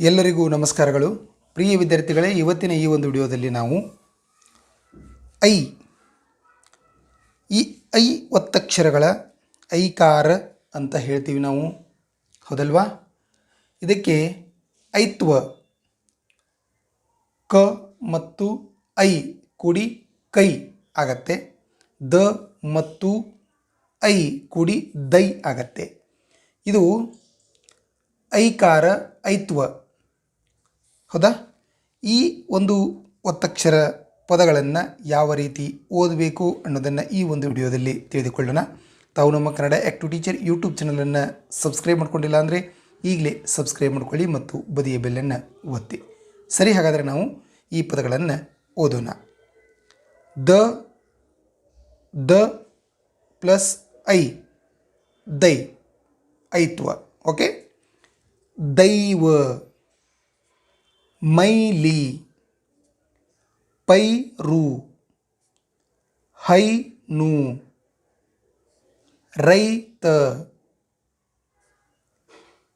ಎಲ್ಲರಿಗೂ ನಮಸ್ಕಾರಗಳು. ಪ್ರಿಯ ವಿದ್ಯಾರ್ಥಿಗಳೇ, ಇವತ್ತಿನ ಈ ಒಂದು ವಿಡಿಯೋದಲ್ಲಿ ನಾವು ಐ, ಈ ಐ ಒತ್ತಕ್ಷರಗಳ ಐಕಾರ ಅಂತ ಹೇಳ್ತೀವಿ ನಾವು. ಹೌದಲ್ವಾ? ಇದಕ್ಕೆ ಐತ್ವ, ಕ ಮತ್ತು ಐ ಕೂಡಿ ಕೈ ಆಗತ್ತೆ. ದ ಮತ್ತು ಐ ಕೂಡಿ ದೈ ಆಗತ್ತೆ. ಇದು ಐಕಾರ, ಐತ್ವ. ಹೌದಾ? ಈ ಒಂದು ಒತ್ತಕ್ಷರ ಪದಗಳನ್ನು ಯಾವ ರೀತಿ ಓದಬೇಕು ಅನ್ನೋದನ್ನು ಈ ಒಂದು ವಿಡಿಯೋದಲ್ಲಿ ತಿಳಿದುಕೊಳ್ಳೋಣ. ತಾವು ನಮ್ಮ ಕನ್ನಡ ಆ್ಯಕ್ಟಿವ್ ಟೀಚರ್ ಯೂಟ್ಯೂಬ್ ಚಾನಲನ್ನು ಸಬ್ಸ್ಕ್ರೈಬ್ ಮಾಡ್ಕೊಂಡಿಲ್ಲ ಅಂದರೆ ಈಗಲೇ ಸಬ್ಸ್ಕ್ರೈಬ್ ಮಾಡ್ಕೊಳ್ಳಿ ಮತ್ತು ಬದಿಯ ಬೆಲ್ಲನ್ನು ಒತ್ತಿ. ಸರಿ, ಹಾಗಾದರೆ ನಾವು ಈ ಪದಗಳನ್ನು ಓದೋಣ. ದ ದ ಪ್ಲಸ್ ಐ, ದೈ, ಐತ್ವ. ಓಕೆ ದೈವ. मैली पैरु हैनु रैत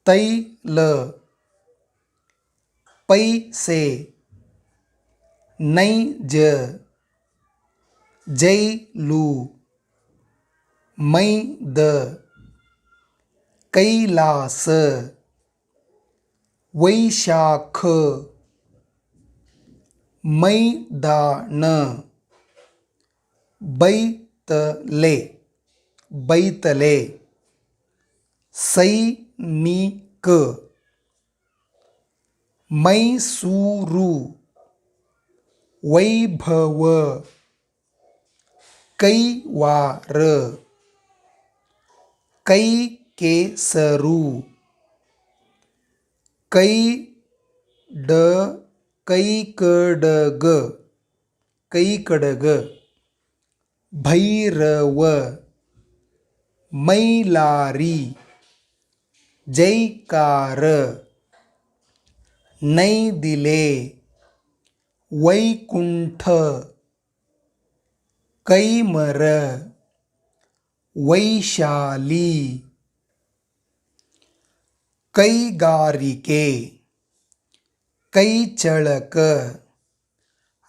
तैल पैसे नैज जैलु मैद कैलास। वैशाख मैदान बैतले बैतले सैनिक मैसूरु वैभव कैवार कैकेसरू कै ड कैकडग कैकडग भैरव मैलारी जैकार नैदिले वैकुंठ कैमर वैशाली। ಕೈಗಾರಿಕೆ ಕೈಚಳಕ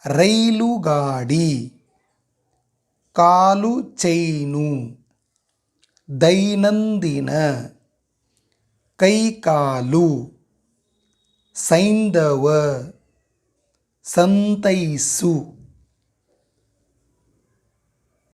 ರೈಲುಗಾಡಿ ಕಾಲು ಚೈನು ದೈನಂದಿನ ಕೈಕಾಲು ಸೈಂಧವ ಸಂತೈಸು.